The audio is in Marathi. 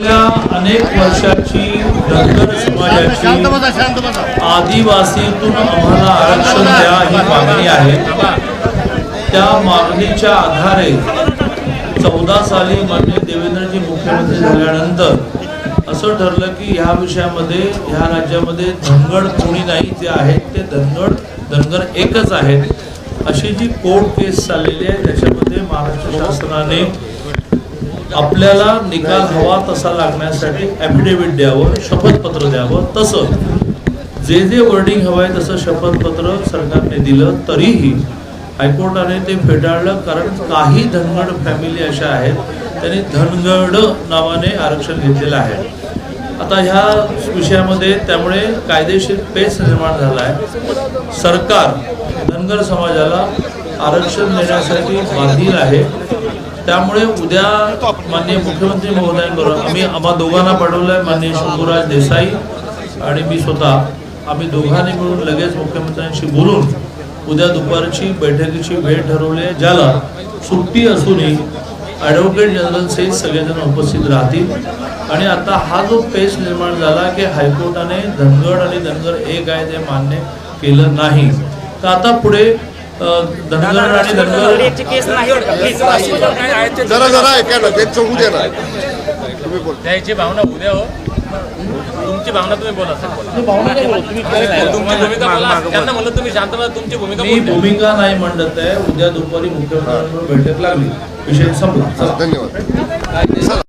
अनेक वर्षाची धनगर समाजाची आदिवासीतून आम्हाला आरक्षण द्या ही मागणी आहे. त्या मागणीच्या आधारे चौदा साली मान्य देवेंद्रजी मुख्यमंत्री झाल्यानंतर असं ठरलं की ह्या विषयामध्ये ह्या राज्यामध्ये धनगड कोणी नाही जे आहेत ते धनगड धनगर एकच आहेत. अशी जी कोर्ट केस चाललेली आहे त्याच्यामध्ये महाराष्ट्र शासनाने आपल्याला निकाल हवा तसा लागण्यासाठी ॲफिडेव्हिट द्यावं शपथपत्र द्यावं तसं. जे जे वर्डिंग हवं आहे तसं शपथपत्र सरकारने दिलं तरीही हायकोर्टाने ते फेटाळलं कारण काही धनगड फॅमिली अशा आहेत त्यांनी धनगड नावाने आरक्षण घेतलेलं आहे. आता ह्या विषयामध्ये त्यामुळे कायदेशीर पेच निर्माण झाला आहे. सरकार धनगर समाजाला आरक्षण देण्यासाठी बांधील आहे. त्यामुळे उद्या माननीय मुख्यमंत्री महोदयांबरोबर आम्ही आम्हा दोघांना पाठवलं आहे माननीय शंभूराज देसाई आणि मी स्वतः. आम्ही दोघांनी मिळून लगेच मुख्यमंत्र्यांशी बोलून उद्या दुपारची बैठकीची वेळ ठरवली आहे ज्याला सुट्टी असूनही ॲडव्होकेट जनरलचे सगळेजण उपस्थित राहतील. आणि आता हा जो पेच निर्माण झाला की हायकोर्टाने धनगड आणि धनगर एक आहे ते मान्य केलं नाही. तर आता पुढे धनगर आणि धनगर. जरा जरा ऐका ना त्यांचं होऊ दे ना तुम्ही बोल त्याची भावना उद्या हो तुमची भावना तुम्ही बोला सर बोला. तुमची भूमिका बोला त्यांना म्हणलं तुम्ही शांत तुमची भूमिका मी बोलू द्या. भूमिका नाही म्हणत आहे उद्या दुपारी मुख्यमंत्र्यांबरोबर बैठक लागली विषय संपला चला. धन्यवाद